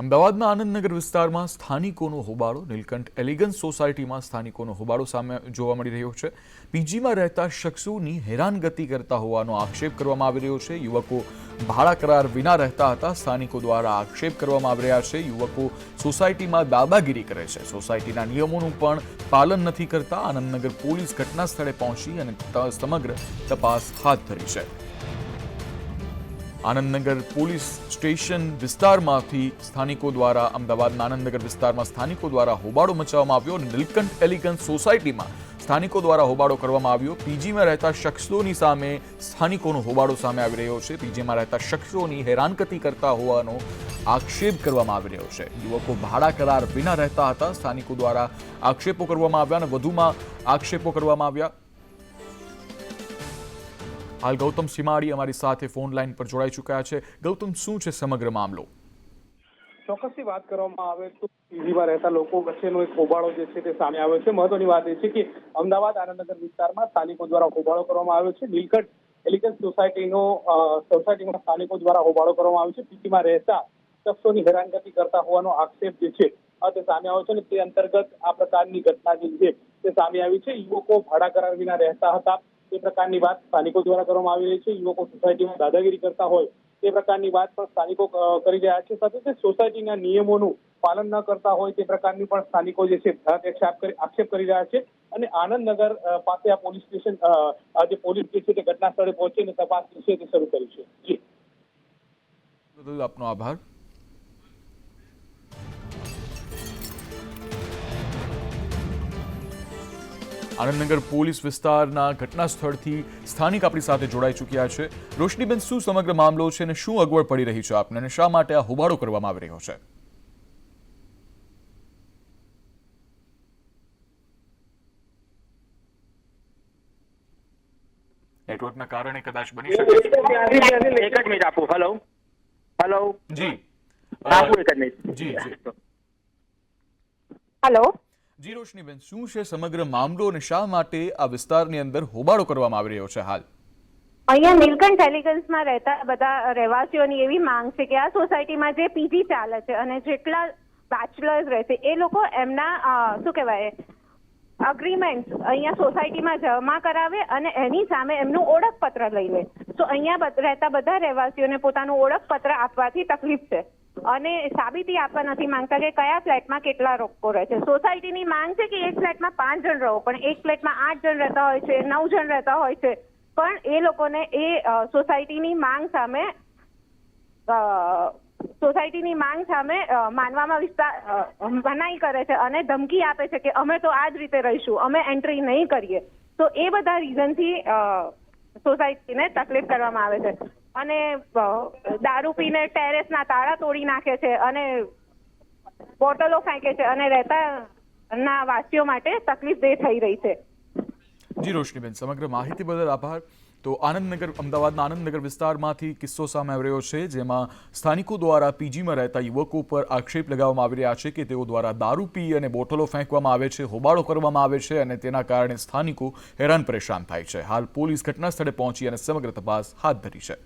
અમદાવાદના આનંદનગર વિસ્તારમાં સ્થાનિકોનો હોબાળો, નીલકંઠ એલિગન્સ સોસાયટીમાં સ્થાનિકોનો હોબાળો સામે જોવા મળી રહ્યો છે. પીજીમાં રહેતા શખ્સોની હેરાનગતિ કરતા હોવાનો આક્ષેપ કરવામાં આવી રહ્યો છે. યુવકો ભાડા કરાર વિના રહેતા હતા. સ્થાનિકો દ્વારા આક્ષેપ કરવામાં આવી રહ્યા છે. યુવકો સોસાયટીમાં દાદાગીરી કરે છે. સોસાયટીના નિયમોનું પણ પાલન નથી કરતા. આનંદનગર પોલીસ ઘટના સ્થળે પહોંચી અને સમગ્ર તપાસ હાથ ધરી છે. આનંદનગર પોલીસ સ્ટેશન વિસ્તારમાંથી સ્થાનિકો દ્વારા, અમદાવાદના આનંદનગર વિસ્તારમાં સ્થાનિકો દ્વારા હોબાળો મચાવવામાં આવ્યો અને નીલકંઠ એલિગન્સ સોસાયટીમાં સ્થાનિકો દ્વારા હોબાળો કરવામાં આવ્યો. પીજીમાં રહેતા શખ્સોની સામે સ્થાનિકોનો હોબાળો સામે આવી રહ્યો છે. પીજીમાં રહેતા શખ્સોની હેરાનગતિ કરતા હોવાનો આક્ષેપ કરવામાં આવી રહ્યો છે. યુવકો ભાડા કરાર વિના રહેતા હતા. સ્થાનિકો દ્વારા આક્ષેપો કરવામાં આવ્યા અને વધુમાં આક્ષેપો કરવામાં આવ્યા. હાલ ગૌતમ સીમાડી અમારી સાથે ફોન લાઈન પર જોડાઈ ચૂક્યા છે. ગૌતમ, શું છે સમગ્ર મામલો? ચોક્કસથી વાત કરવામાં આવે તો પીજીમાં રહેતા લોકો વચ્ચેનો એક હોબાળો જે છે તે સામે આવ્યો છે. મહત્વની વાત એ છે કે અમદાવાદ આનંદનગર વિસ્તારમાં સ્થાનિકો દ્વારા હોબાળો કરવામાં આવ્યો છે. નીલકંઠ એલિગન્સ સોસાયટીનો સોસાયટીમાં સ્થાનિકો દ્વારા હોબાળો કરવામાં આવ્યો છે. પીજીમાં રહેતા શખ્સોની હેરાનગતિ કરતા હોવાનો આક્ષેપ જે છે તે સામે આવ્યો છે અને તે અંતર્ગત આ પ્રકારની ઘટના જે છે તે સામે આવી છે. યુવકો ભાડા કરાર વિના રહેતા હતા. તે પ્રકારની વાત સ્થાનિકો દ્વારા કરવામાં આવી રહી છે, યુવકો સોસાયટીમાં દાદાગીરી કરતા હોય તે પ્રકારની વાત પણ સ્થાનિકો કરી રહ્યા છે. સાથે તે સોસાયટીના નિયમોનું પાલન ન કરતા હોય તે પ્રકારની પણ સ્થાનિકો જે છે આક્ષેપ કરી રહ્યા છે અને આનંદનગર પાસે આ પોલીસ સ્ટેશન જે પોલીસ જે છે તે ઘટના સ્થળે પહોંચીને તપાસ છે તે શરૂ કરી છે. આપનો આભાર. આનંદનગર પોલીસ વિસ્તારના ઘટના સ્થળથી સ્થાનિક આપણી સાથે જોડાઈ ચૂક્યા છે. રોશનીબેન શું સમગ્ર મામલો છે અને શું અગવડ પડી રહી છે આપને? અને શા માટે આ હોબાળો કરવામાં આવી રહ્યો છે? નેટવર્કના કારણે કદાચ બની શકે એક જ મિનિટ આપો. હેલો હેલો જી. આપો એક જ મિનિટ. જી જી. હેલો જી રોશનીબેન શું છે સમગ્ર મામલો અને શા માટે આ વિસ્તારની અંદર હોબાળો કરવામાં આવી રહ્યો છે હાલ? અહીંયા નીલકંઠ એલિગન્સમાં રહેતા બધા રહેવાસીઓની એવી માંગ છે કે આ સોસાયટીમાં જે પીજી ચાલે છે અને જેટલા બેચલર્સ રહે છે, એ લોકો એમના શું કહેવાય અગ્રીમેન્ટ અહીંયા સોસાયટીમાં જમા કરાવે અને એની સામે એમનું ઓળખપત્ર લઈ લે. તો અહીંયા રહેતા બધા રહેવાસીઓને પોતાનું ઓળખપત્ર આપવાથી તકલીફ છે. અને સાબિતી આપવા નથી માંગતા કે કયા ફ્લેટમાં કેટલા લોકો રહે છે? સોસાયટીની માંગ છે કે એક ફ્લેટમાં પાંચ જણ રહો, પણ એક ફ્લેટમાં આઠ જણ રહેતા હોય છે, નવ જણ રહેતા હોય છે. પણ એ લોકોને એ સોસાયટીની માંગ સામે સોસાયટીની માંગ સામે માનવામાં વિસ્તાર મનાઈ કરે છે અને ધમકી આપે છે કે અમે તો આ જ રીતે રહીશું, અમે એન્ટ્રી નહીં કરીએ. તો એ બધા રીઝનથી સોસાયટીને તકલીફ કરવામાં આવે છે. અને દારૂ પીને ટેરેસના તાળા તોડી નાખે છે અને બોટલો ફેંકે છે અને રહેતા ના વાસીઓ માટે તકલીફ દે થઈ રહી છે. જી, રોશનીબેન, સમગ્ર માહિતી બદલ આભાર. તો આનંદનગર, અમદાવાદના આનંદનગર વિસ્તારમાંથી કિસ્સો સામે આવી રહ્યો છે, જેમાં સ્થાનિકો દ્વારા પીજીમાં રહેતા યુવકો પર આક્ષેપ લગાવવામાં આવી રહ્યા છે કે તેઓ દ્વારા દારૂ પી અને બોટલો ફેંકવામાં આવે છે, હોબાળો કરવામાં આવે છે અને તેના કારણે સ્થાનિકો હેરાન પરેશાન થાય છે. હાલ પોલીસ ઘટના સ્થળે પહોંચી અને સમગ્ર તપાસ હાથ ધરી છે.